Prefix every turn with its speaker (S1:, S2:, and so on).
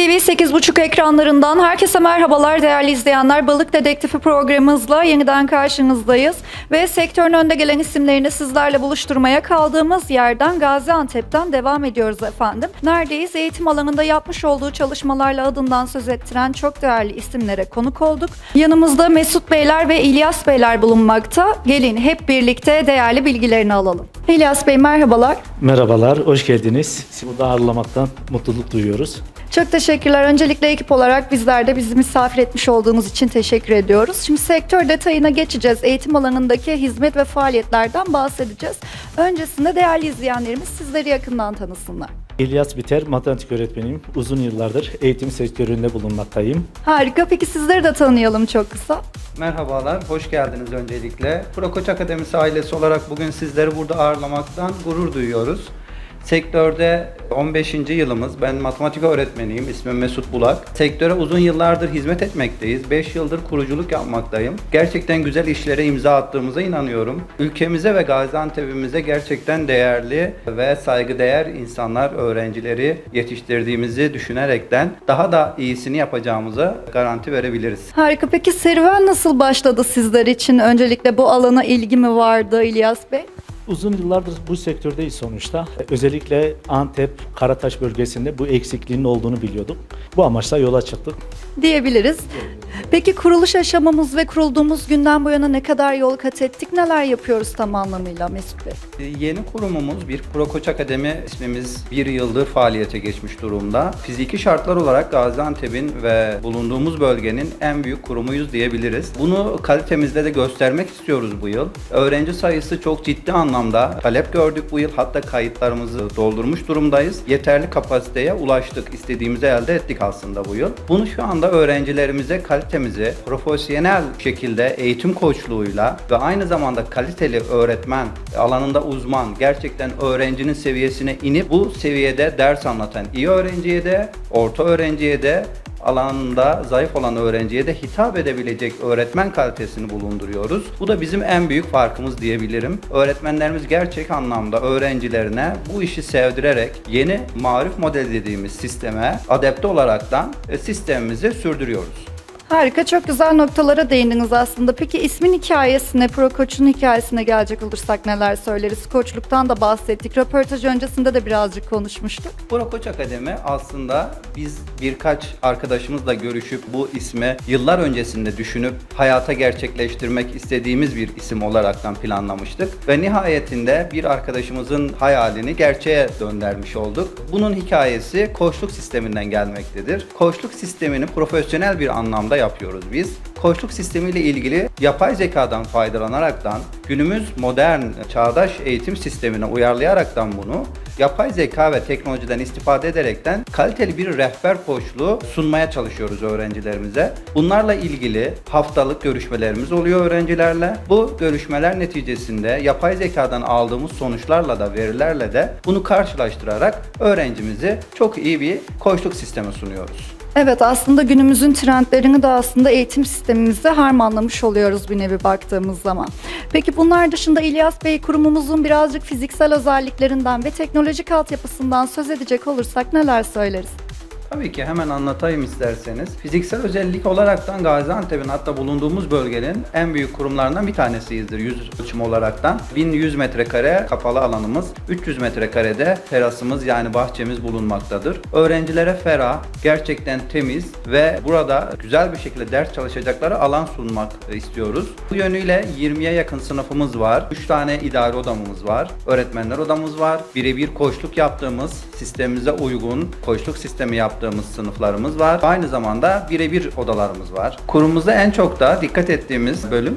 S1: TV 8.5 ekranlarından herkese merhabalar değerli izleyenler. Balık Dedektifi programımızla yeniden karşınızdayız. Ve sektörün önde gelen isimlerini sizlerle buluşturmaya kaldığımız yerden Gaziantep'ten devam ediyoruz efendim. Neredeyiz? Eğitim alanında yapmış olduğu çalışmalarla adından söz ettiren çok değerli isimlere konuk olduk. Yanımızda Mesut Beyler ve İlyas Beyler bulunmakta. Gelin hep birlikte değerli bilgilerini alalım. İlyas Bey merhabalar.
S2: Merhabalar, hoş geldiniz. Sizi burada ağırlamaktan mutluluk duyuyoruz.
S1: Çok teşekkürler. Öncelikle ekip olarak bizler de bizi misafir etmiş olduğunuz için teşekkür ediyoruz. Şimdi sektör detayına geçeceğiz. Eğitim alanındaki hizmet ve faaliyetlerden bahsedeceğiz. Öncesinde değerli izleyenlerimiz sizleri yakından tanısınlar.
S2: İlyas Biter, matematik öğretmeniyim. Uzun yıllardır eğitim sektöründe bulunmaktayım.
S1: Harika. Peki sizleri de tanıyalım çok kısa.
S3: Merhabalar, hoş geldiniz öncelikle. Prokoç Akademisi ailesi olarak bugün sizleri burada ağırlamaktan gurur duyuyoruz. Sektörde 15. yılımız. Ben matematik öğretmeniyim. İsmim Mesut Bulak. Sektöre uzun yıllardır hizmet etmekteyiz. 5 yıldır kuruculuk yapmaktayım. Gerçekten güzel işlere imza attığımıza inanıyorum. Ülkemize ve Gaziantep'imize gerçekten değerli ve saygıdeğer insanlar, öğrencileri yetiştirdiğimizi düşünerekten daha da iyisini yapacağımıza garanti verebiliriz.
S1: Harika. Peki serüven nasıl başladı sizler için? Öncelikle bu alana ilgi mi vardı İlyas Bey?
S2: Uzun yıllardır bu sektördeyiz sonuçta. Özellikle Antep, Karataş bölgesinde bu eksikliğin olduğunu biliyorduk. Bu amaçla yola çıktık.
S1: diyebiliriz. Peki kuruluş aşamamız ve kurulduğumuz günden bu yana ne kadar yol kat ettik? Neler yapıyoruz tam anlamıyla Mesut Bey?
S3: Ee, Yeni kurumumuz bir Prokoç Akademi ismimiz bir yıldır faaliyete geçmiş durumda. Fiziki şartlar olarak Gaziantep'in ve bulunduğumuz bölgenin en büyük kurumuyuz diyebiliriz. Bunu kalitemizde de göstermek istiyoruz bu yıl. Öğrenci sayısı çok ciddi anlamda talep gördük bu yıl. Hatta kayıtlarımızı doldurmuş durumdayız. Yeterli kapasiteye ulaştık. İstediğimizi elde ettik aslında bu yıl. Bunu şu anda öğrencilerimize kalitemizi profesyonel şekilde eğitim koçluğuyla ve aynı zamanda kaliteli öğretmen alanında uzman gerçekten öğrencinin seviyesine inip bu seviyede ders anlatan iyi öğrenciye de orta öğrenciye de alanında zayıf olan öğrenciye de hitap edebilecek öğretmen kalitesini bulunduruyoruz. Bu da bizim en büyük farkımız diyebilirim. Öğretmenlerimiz gerçek anlamda öğrencilerine bu işi sevdirerek yeni marif model dediğimiz sisteme adapte olaraktan e, sistemimizi sürdürüyoruz.
S1: Harika, çok güzel noktalara değindiniz aslında. Peki ismin hikayesine, Pro Koç'un hikayesine gelecek olursak neler söyleriz? Koçluktan da bahsettik. Röportaj öncesinde de birazcık konuşmuştuk.
S3: Bora Koç Akademi aslında biz birkaç arkadaşımızla görüşüp bu ismi yıllar öncesinde düşünüp hayata gerçekleştirmek istediğimiz bir isim olaraktan planlamıştık. Ve nihayetinde bir arkadaşımızın hayalini gerçeğe döndürmüş olduk. Bunun hikayesi koçluk sisteminden gelmektedir. Koçluk sistemini profesyonel bir anlamda yapıyoruz biz. Koçluk sistemiyle ilgili yapay zekadan faydalanaraktan günümüz modern çağdaş eğitim sistemine uyarlayaraktan bunu yapay zeka ve teknolojiden istifade ederekten kaliteli bir rehber koçluğu sunmaya çalışıyoruz öğrencilerimize. Bunlarla ilgili haftalık görüşmelerimiz oluyor öğrencilerle. Bu görüşmeler neticesinde yapay zekadan aldığımız sonuçlarla da verilerle de bunu karşılaştırarak öğrencimizi çok iyi bir koçluk sistemi sunuyoruz.
S1: Evet aslında günümüzün trendlerini de aslında eğitim sistemimizde harmanlamış oluyoruz bir nevi baktığımız zaman. Peki bunlar dışında İlyas Bey kurumumuzun birazcık fiziksel özelliklerinden ve teknolojik altyapısından söz edecek olursak neler söyleriz?
S3: Tabii ki hemen anlatayım isterseniz. Fiziksel özellik olaraktan Gaziantep'in hatta bulunduğumuz bölgenin en büyük kurumlarından bir tanesiyizdir yüz ölçümü olaraktan. 1100 metrekare kapalı alanımız, 300 metrekarede terasımız yani bahçemiz bulunmaktadır. Öğrencilere ferah, gerçekten temiz ve burada güzel bir şekilde ders çalışacakları alan sunmak istiyoruz. Bu yönüyle 20'ye yakın sınıfımız var. 3 tane idari odamız var. Öğretmenler odamız var. Birebir koçluk yaptığımız sistemimize uygun koçluk sistemi yaptığımız sınıflarımız var. Aynı zamanda birebir odalarımız var. Kurumumuzda en çok da dikkat ettiğimiz bölüm